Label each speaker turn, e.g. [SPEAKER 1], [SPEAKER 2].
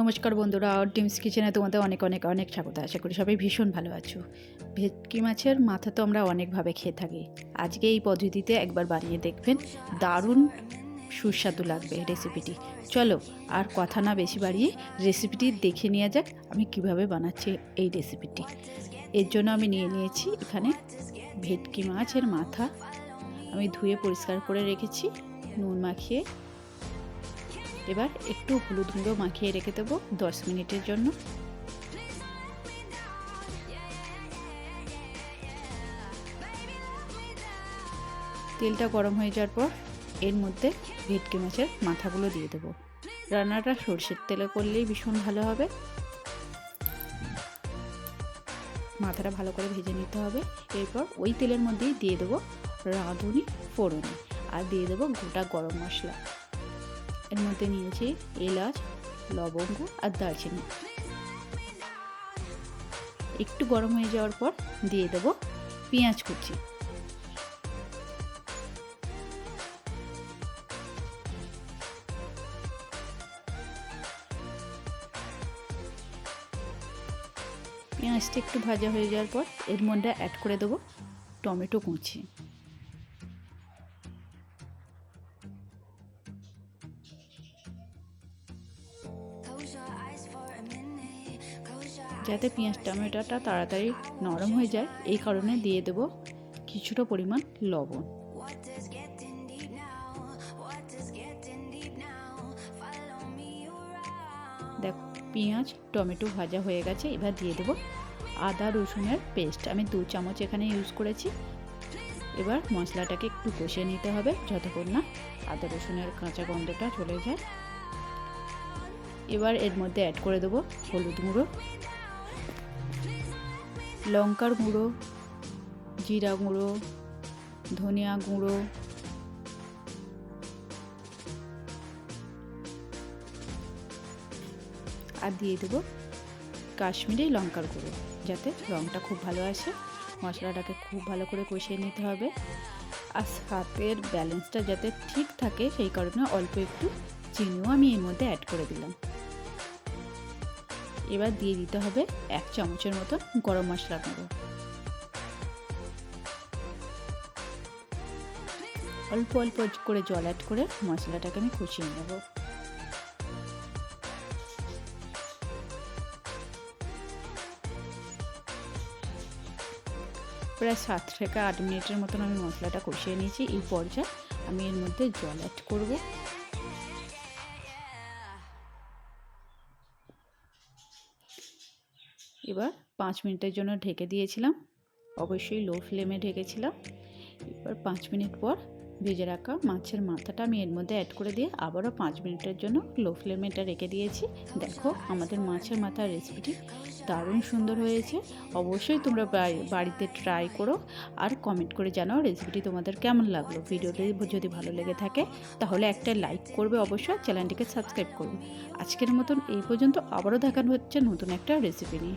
[SPEAKER 1] নমস্কার বন্ধুরা ডিমস কিচেনে তোমাদের অনেক অনেক অনেক স্বাগত। আশা করি সবাই ভীষণ ভালো আছো। ভেটকি মাছের মাথা তো আমরা অনেকভাবে খেয়ে থাকি। আজকে এই পদ্ধতিতে একবার বানিয়ে দেখবেন, দারুণ সুস্বাদু লাগবে রেসিপিটি চলো, আর কথা না বেশি বাড়িয়ে রেসিপিটি দেখে নেওয়া যাক, আমি কীভাবে বানাচ্ছি এই রেসিপিটি এর জন্য আমি নিয়ে নিয়েছি এখানে ভেটকি মাছের মাথা। আমি ধুয়ে পরিষ্কার করে রেখেছি, নুন মাখিয়ে। এবার একটু হলুদ গুঁড়ো মাখিয়ে রেখে দেবো দশ মিনিটের জন্য। তেলটা গরম হয়ে যাওয়ার পর এর মধ্যে ভেটকি মাছের মাথাগুলো দিয়ে দেবো। রান্নাটা সর্ষের তেলে করলেই ভীষণ ভালো হবে। মাথাটা ভালো করে ভেজে নিতে হবে। এরপর ওই তেলের মধ্যেই দিয়ে দেবো রাঁধুনি ফোড়নি। আর দিয়ে দেবো গোটা গরম মশলা। এর মধ্যে নিয়েছি এলাচ, লবঙ্গ আর দারচিনি। একটু গরম হয়ে যাওয়ার পর দিয়ে দেবো পেঁয়াজ কুচি। পেঁয়াজটা একটু ভাজা হয়ে যাওয়ার পর এর মধ্যে অ্যাড করে দেবো টমেটো কুচি। যাতে পেঁয়াজ টমেটোটা তাড়াতাড়ি নরম হয়ে যায়, এই কারণে দিয়ে দেব কিছুটা পরিমাণ লবণ। দেখো, পেঁয়াজ, টমেটো ভাজা হয়ে গেছে, এবার দিয়ে দেবো আদা রসুনের পেস্ট। আমি দু চামচ এখানে ইউজ করেছি। এবার মশলাটাকে একটু কষিয়ে নিতে হবে, যতক্ষণ না আদা রসুনের কাঁচা গন্ধটা চলে যায়। এবার এর মধ্যে অ্যাড করে দেবো হলুদ গুঁড়ো, লঙ্কার গুঁড়ো, জিরা গুঁড়ো, ধনিয়া গুঁড়ো, আর দিয়ে দেবো কাশ্মীরি লঙ্কার গুঁড়ো, যাতে রঙটা খুব ভালো আসে। মশলাটাকে খুব ভালো করে কষিয়ে নিতে হবে। আর স্বাদের ব্যালেন্সটা যাতে ঠিক থাকে, সেই কারণে অল্প একটু চিনিও আমি এর মধ্যে অ্যাড করে দিলাম। এবার দিয়ে দিতে হবে এক চামচের মতন গরম মশলা গুঁড়ো। অল্প অল্প করে জল অ্যাড করে মশলাটাকে আমি কষিয়ে নেব। প্রায় সাত থেকে আট মিনিটের মতন আমি মশলাটা কষিয়ে নিয়েছি। এই পর্যায়ে আমি এর মধ্যে জল অ্যাড করব। এবার পাঁচ মিনিটের জন্য ঢেকে দিয়েছিলাম। অবশ্যই লো ফ্লেমে ঢেকেছিলাম। এবার পাঁচ মিনিট পর ভেজে রাখা মাছের মাথাটা আমি এর মধ্যে অ্যাড করে দিয়ে আবারও পাঁচ মিনিটের জন্য লো ফ্লেমে এটা রেখে দিয়েছি। দেখো আমাদের মাছের মাথার রেসিপিটি দারুণ সুন্দর হয়েছে। অবশ্যই তোমরা বাড়িতে ট্রাই করো আর কমেন্ট করে জানাও রেসিপিটি তোমাদের কেমন লাগল। ভিডিওটি যদি ভালো লেগে থাকে তাহলে একটা লাইক করবে অবশ্যই, চ্যানেলটিকে সাবস্ক্রাইব করবে। আজকের মতন এই পর্যন্ত। আবারও দেখানো হচ্ছে নতুন একটা রেসিপি নিয়ে।